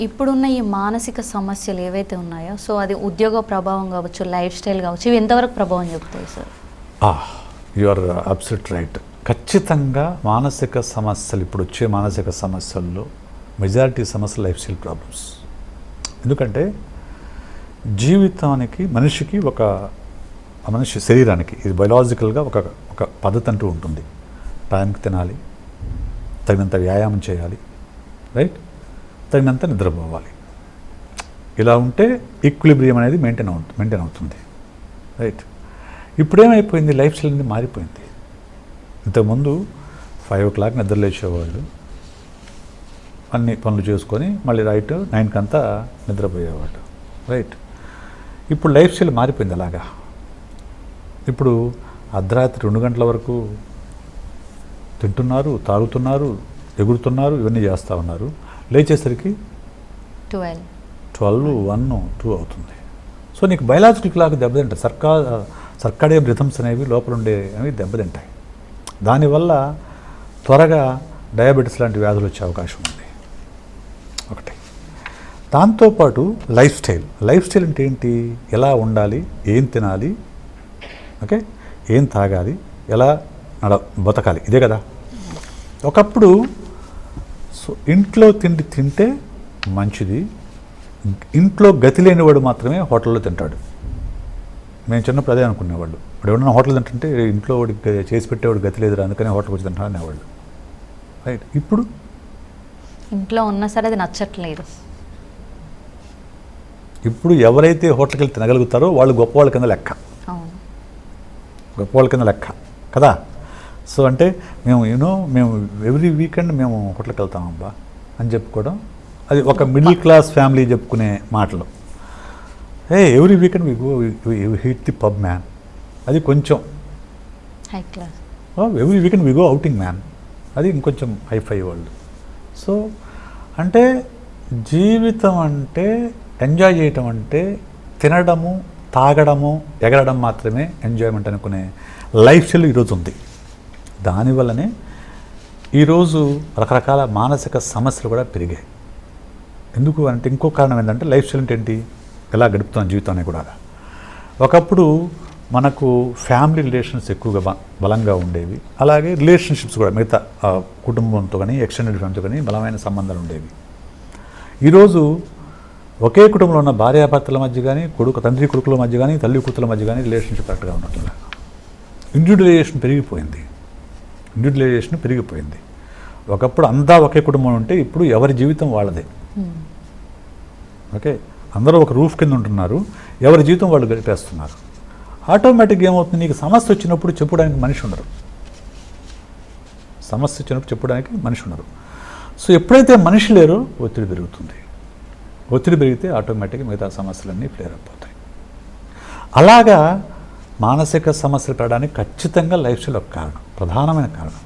ఇప్పుడున్న ఈ మానసిక సమస్యలు ఏవైతే ఉన్నాయో సో అది ఉద్యోగ ప్రభావం కావచ్చు లైఫ్ స్టైల్ కావచ్చు ఇవి ఎంతవరకు ప్రభావం చూపుతాయి sir? You are upset right ఖచ్చితంగా మానసిక సమస్యలు ఇప్పుడు వచ్చే మానసిక సమస్యల్లో మెజారిటీ సమస్యలు లైఫ్ స్టైల్ ప్రాబ్లమ్స్ ఎందుకంటే జీవితానికి మనిషికి ఒక మనిషి శరీరానికి ఇది బయలాజికల్గా ఒక ఒక పద్ధతి అంటూ ఉంటుంది. టైంకి తినాలి తగినంత వ్యాయామం చేయాలి రైట్ తగినంత నిద్రపోవాలి. ఇలా ఉంటే ఈక్విలిబ్రియం అనేది మెయింటైన్ అవుతుంది మెయింటైన్ అవుతుంది. రైట్ ఇప్పుడేమైపోయింది? లైఫ్ స్టైల్ అనేది మారిపోయింది. ఇంతకుముందు ఫైవ్ ఓ క్లాక్ నిద్ర లేచేవాళ్ళు. అన్ని పనులు చేసుకొని మళ్ళీ రైట్ నైన్కి అంతా నిద్రపోయేవాళ్ళు. రైట్ ఇప్పుడు లైఫ్ స్టైల్ మారిపోయింది అలాగా. ఇప్పుడు అర్ధరాత్రి రెండు గంటల వరకు తింటున్నారు తాగుతున్నారు ఎగురుతున్నారు ఇవన్నీ చేస్తూ ఉన్నారు. లేచేసరికి ట్వెల్వ్ ట్వెల్వ్ వన్ టూ అవుతుంది. సో నీకు బయలాజికల్ క్లాక్ దెబ్బతింటాయి. సర్కా సర్కాడే రిథమ్స్ అనేవి లోపల ఉండే అవి దెబ్బతింటాయి. దానివల్ల త్వరగా డయాబెటీస్ లాంటి వ్యాధులు వచ్చే అవకాశం ఉంది. ఒకటి. దాంతోపాటు లైఫ్ స్టైల్ లైఫ్ స్టైల్ అంటే ఏంటి? ఎలా ఉండాలి? ఏం తినాలి? ఓకే? ఏం తాగాలి? ఎలా నడ బతకాలి? ఇదే కదా? ఒకప్పుడు సో ఇంట్లో తిండి తింటే మంచిది. ఇంట్లో గతి లేనివాడు మాత్రమే హోటల్లో తింటాడు. మేము చిన్నప్పుడు అదే అనుకునేవాళ్ళు. ఇప్పుడు ఎవరైనా హోటల్ తింటుంటే ఇంట్లో వాడికి చేసి పెట్టేవాడు గతి లేదురా అందుకనే హోటల్కి వచ్చి తింటాడు అనేవాళ్ళు. రైట్. ఇప్పుడు? ఇంట్లో ఉన్నా సరే అది నచ్చట్లేదు. ఇప్పుడు ఎవరైతే హోటల్కి వెళ్ళి తినగలుగుతారో వాళ్ళు గొప్పవాళ్ళ కింద లెక్క. గొప్పవాళ్ళ కింద లెక్క. కదా? సో అంటే మేము యూనో మేము ఎవ్రీ వీకెండ్ మేము హోటల్కి వెళ్తాం అబ్బా అని చెప్పుకోవడం అది ఒక మిడిల్ క్లాస్ ఫ్యామిలీ చెప్పుకునే మాటలు. A every weekend we go hit the pub man అది కొంచెం. High class every weekend we go outing man అది ఇంకొంచెం హైఫై వాళ్ళు. సో అంటే జీవితం అంటే ఎంజాయ్ చేయటం అంటే తినడము తాగడము ఎగరడం మాత్రమే ఎంజాయ్మెంట్ అనుకునే లైఫ్ స్టైల్ ఈరోజు ఉంది. దానివల్లనే ఈరోజు రకరకాల మానసిక సమస్యలు కూడా పెరిగాయి. ఎందుకు అంటే ఇంకో కారణం ఏంటంటే లైఫ్ స్టైల్ అంటే ఏంటి? ఎలా గడుపుతాం జీవితాన్ని కూడా. ఒకప్పుడు మనకు ఫ్యామిలీ రిలేషన్స్ ఎక్కువగా బలంగా ఉండేవి. అలాగే రిలేషన్షిప్స్ కూడా మిగతా కుటుంబంతో కానీ ఎక్స్టెండెడ్ ఫ్యామిలీతో కానీ బలమైన సంబంధాలు ఉండేవి. ఈరోజు ఒకే కుటుంబంలో ఉన్న భార్యాభర్తల మధ్య కానీ కొడుకు తండ్రి కొడుకుల మధ్య కానీ తల్లి కూతుల మధ్య కానీ రిలేషన్షిప్ కరెక్ట్గా ఉన్నట్లే ఇండివిజువలైజేషన్ పెరిగిపోయింది. ఇండివిజువలైజేషన్ పెరిగిపోయింది. ఒకప్పుడు అంతా ఒకే కుటుంబం ఉంటే ఇప్పుడు ఎవరి జీవితం వాళ్ళదే. ఓకే? అందరూ ఒక రూఫ్ కింద ఉంటున్నారు ఎవరి జీవితం వాళ్ళు గడిపేస్తున్నారు. ఆటోమేటిక్గా ఏమవుతుంది? నీకు సమస్య వచ్చినప్పుడు చెప్పడానికి మనిషి ఉండరు. సమస్య వచ్చినప్పుడు చెప్పడానికి మనిషి ఉండరు. సో ఎప్పుడైతే మనిషి లేరో ఒత్తిడి పెరుగుతుంది. ఒత్తిడి పెరిగితే ఆటోమేటిక్గా మిగతా సమస్యలన్నీ ఫ్లేర్ అయిపోతాయి. అలాగా మానసిక సమస్యలు పెరగడానికి ఖచ్చితంగా లైఫ్ స్టైల్ ఒక కారణం. ప్రధానమైన కారణం